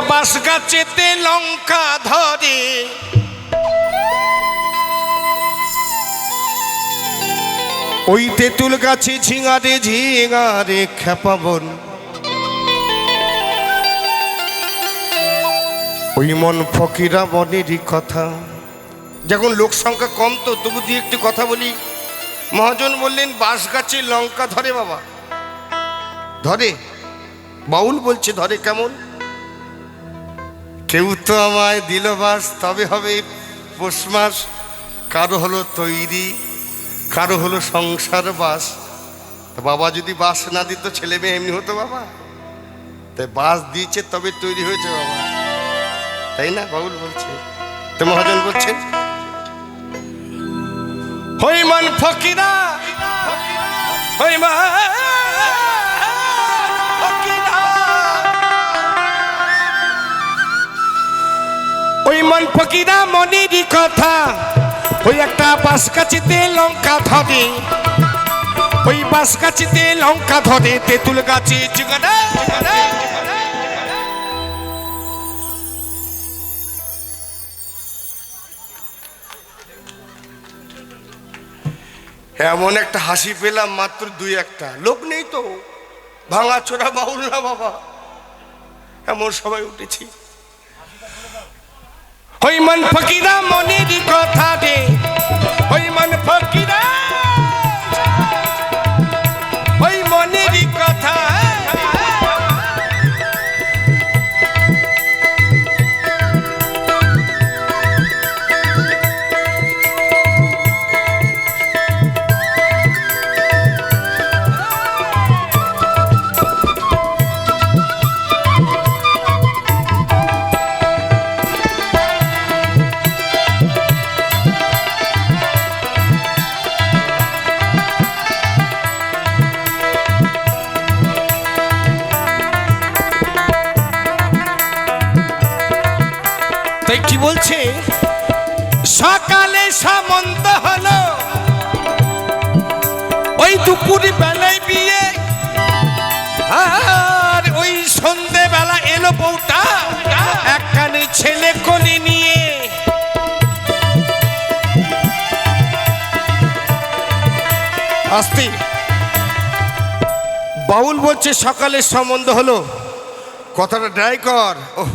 বাঁশ গাছেতে লঙ্কা ধরে। ওই তেঁতুল গাছে ঝিঙারে ঝিঙারে খেপাবন ওই মন ফকিরা বনেরই কথা। যখন লোক সংখ্যা কম তো, তবু দিয়ে একটি কথা বলি। মহাজন বললেন, বাঁশ গাছে লঙ্কা ধরে বাবা। ধরে? বাউল বলছে, ধরে কেমন? কেউ তো আমায় দিল বাস তবে হবে পৌষ মাস। কারও হলো তৈরি, কারও হলো সংসার বাস। তা বাবা যদি বাস না দিত, ছেলে মেয়ে এমনি হতো বাবা। তাই বাস দিয়েছে, তবে তৈরি হয়েছে বাবা। তাই না? বাউল বলছে। তো মহাজন বলছেন, হইমান ফকিরা, হইমান ওই ফকিরা মনেরই কথা। ওই একটা বাস লঙ্কা ধরে। ওই বাস লঙ্কা ধরে, তেঁতুল গাছে এমন একটা হাসি পেলাম মাত্র দুই একটা। লোক নেই তো। ভাঙা চোরা বাউল না বাবা। এমন সবাই উঠেছি। ওই মন ফকিরা মনের কথা দে সকালে সামন্ত হলো। ওই দুপুর বেলায় বিয়ে। আর ওই সন্ধে বেলা এলো বউটা। একখানে ছেলে কোলে নিয়ে। আসতে। বাউল বলছে, সকালে সম্বন্ধ হলো। কথাটা ড্রাই কর। ওহ।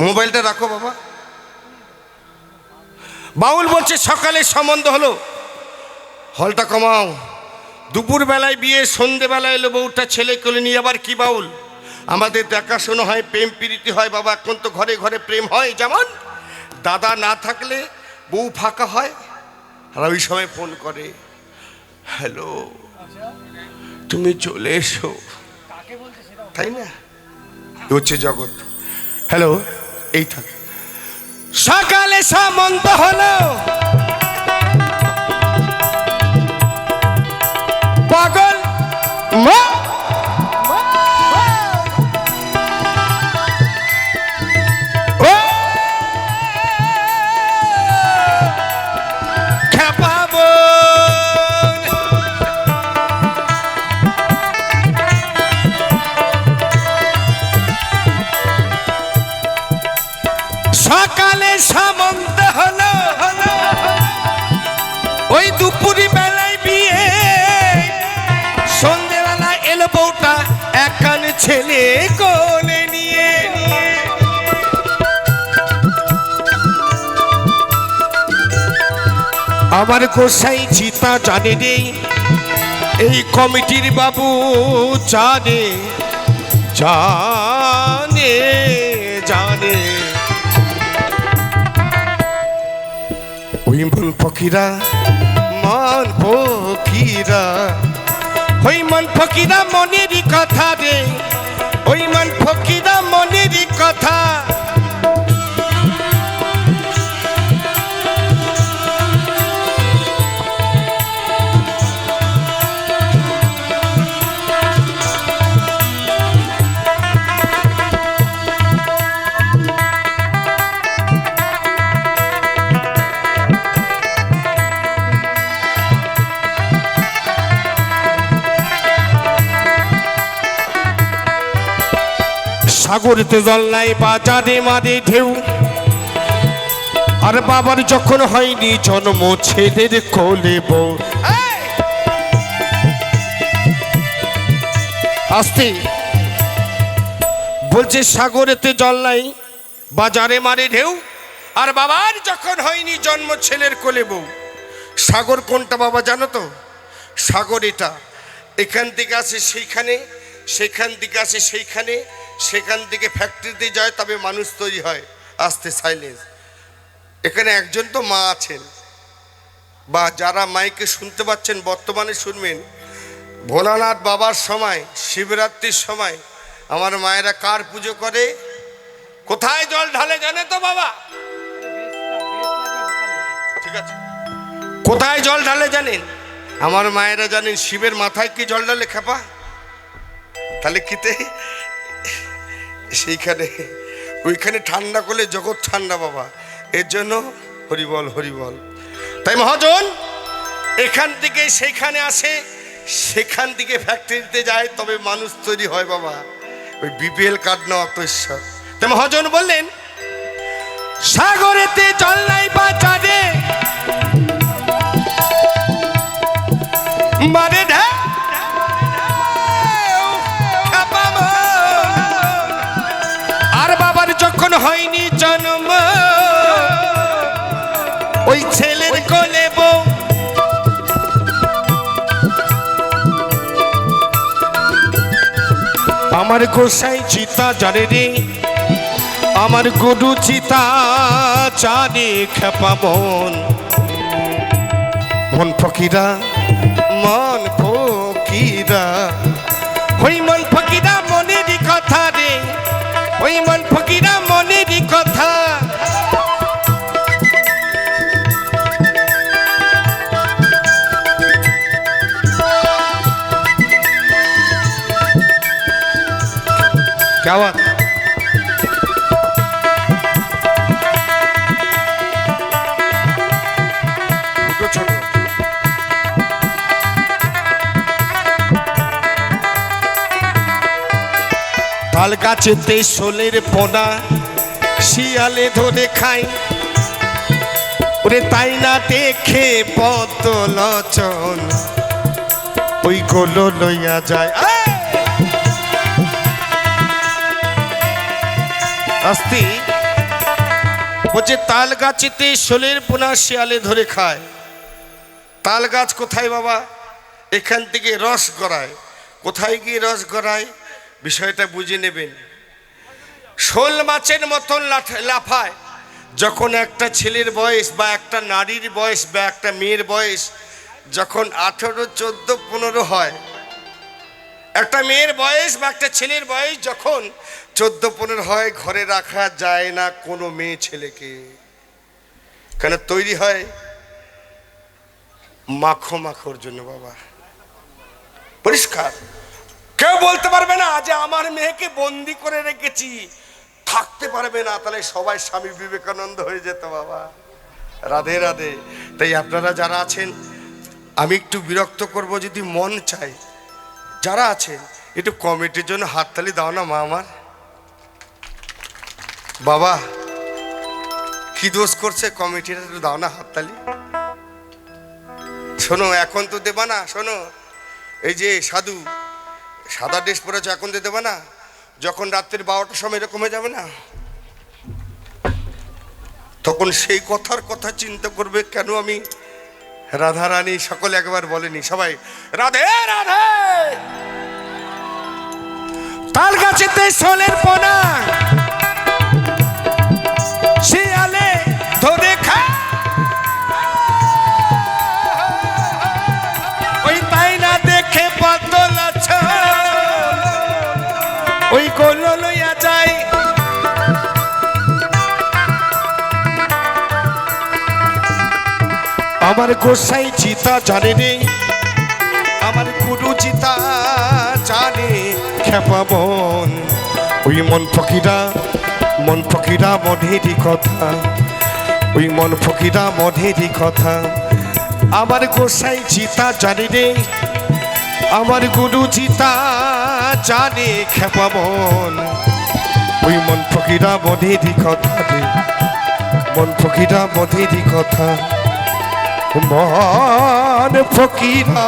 মোবাইলটা রাখো বাবা। বাউল বলছে, সকালে সম্বন্ধ হলো। হলটা কমাও। দুপুর বেলায় বিয়ে, সন্ধেবেলায় এলো বউটা, ছেলে কোলে নিয়ে আবার কি বাউল? আমাদের দেখাশোনা হয়, প্রেম প্রীতি হয়, বাবা এখন তো ঘরে ঘরে প্রেম হয়, যেমন দাদা না থাকলে বউ ফাঁকা হয়। ওই সময় ফোন করে, হ্যালো, তুমি চলে এসো। তাই না? হচ্ছে জগৎ। হ্যালো, এই থাক। সকালে সামন্ত হলো। ছেলে কোলে নিয়ে আমার গোসাই চিতা জানে নেই এই কমিটির বাবু জানে জানে জানে। ওই মন ফকিরা মন ফকিরা ওই মন ফকিরা মনেরই কথা রে। ওই মান ফকিরা মনেরই কথা। সাগরতে জল নাই, বাজারে মারে ঢেউ। আর বাবার যখন হয়নি জন্ম, ছেলের কোলে বউ। আসতে। বলছে সাগরেতে জল নাই, বাজারে মারে ঢেউ। আর বাবার যখন হয়নি জন্ম, ছেলের কোলে বউ। সাগর কোনটা বাবা, জানো তো? সাগর এটা। এখান থেকে আসে সেইখানে সেখান থেকে আসে সেইখানে। সেখান থেকে ফ্যাক্টরিতে যায়, তবে মানুষ তৈরি হয়। আসতে সাইলেন্স এখানে একজন তো মা আছেন। বা যারা মাইকে শুনতে পাচ্ছেন, বর্তমানে শুনবেন, ভোলানাথ বাবার সময়, শিবরাত্রির সময়, আমার মায়েরা কার পুজো করে? কোথায় জল ঢালে জানে তো বাবা? ঠিক আছে। কোথায় জল ঢালে জানেন? আমার মায়েরা জানেন, শিবের মাথায় কি জল ঢালে খেপা? তাহলে কিতে? সেইখানে, ওইখানে ঠান্ডা করলে জগৎ ঠান্ডা বাবা। এর জন্য হরিবল হরিবল। তাই মহাজন, এখান থেকে সেইখানে আসে, সেখান থেকে ফ্যাক্টরিতে যায়, তবে মানুষ তৈরি হয় বাবা। ওই বিপিএল কার্ড নেওয়া তো ঈশ্বর। তাই মহাজন বললেন, সাগরেতে জল নাই বাজারে মানে ওই ছেলের কোলে বউ। আমার গোসাই চিতা জানে রে, আমার গরু চিতা জানে খেপা মন। মন ফকিরা মন ফকিরা। ওই মন ফকিরা মনেরই কথা রে, ওই মন ফকিরা क्या बात দুটো ছোট তাল গাছেতে শোলের পোনা শিয়ালে ধরে খাই ওরে তাই না দেখে পতলচন ওই গোলো লইয়া যায় আস্তি। বলছে তাল গাছেতে শোলের পোনা শিয়ালে ধরে খায়। তাল গাছ কোথায় বাবা? এখান থেকে রস গড়ায়। কোথায় গিয়ে রস গড়ায়? বিষয়টা বুঝে নেবেন। শোল মাছের মতন লাফায়। যখন একটা ছেলের বয়স বা একটা নারীর বয়স বা একটা মেয়ের বয়স যখন আঠেরো, চোদ্দ, পনেরো হয় একটা মেয়ের বয়স বা একটা ছেলের বয়স যখন চোদ্দ পনেরো হয়, ঘরে রাখা যায় না কোনো মেয়ে ছেলেকে। কেন তৈরি হয়? মাখো মাখোর জন্য, বাবা। পরিষ্কার। কেউ বলতে পারবে না যে আমার মেয়েকে বন্দি করে রেখেছি। থাকতে পারবে না, তাহলে সবাই স্বামী বিবেকানন্দ হয়ে যেত, বাবা। রাধে রাধে। তাই আপনারা যারা আছেন, আমি একটু বিরক্ত করব যদি মন চাই যারা আছেন একটু কমিটির জন্য হাততালি দাও না মা আমার। বাবা, কি দোষ করছে কমিটির? একটু দাও না হাততালি। শোনো, এখন তো দেবা না, শোনো। এই যে সাধু, সাদা ড্রেস পরেছো, এখন তো দেবা না। যখন রাত্রির বারোটার সময় এরকম হয়ে যাবে না? তখন সেই কথার কথা চিন্তা করবে, কেন আমি রাধা রানী সকলে একবার বলেনি সবাই রাধে রাধে! তার কাছে সোলের পোনা। আমার গোসাই চিতা জানে রে আমার গুরু চিতা জানে খেপা মন। ওই মন ফকিরা মন ফকিরা মনেরই কথা, ওই মন ফকিরা মনেরই কথা। আমার গোসাই চিতা জানে রে আমার গুরু চিতা জানে খেপা মন। মন ফকিরা বধিরি কথা রে, মন ফকিরা বধিরি কথা। মন ফকিরা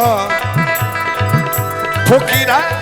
ফকিরা।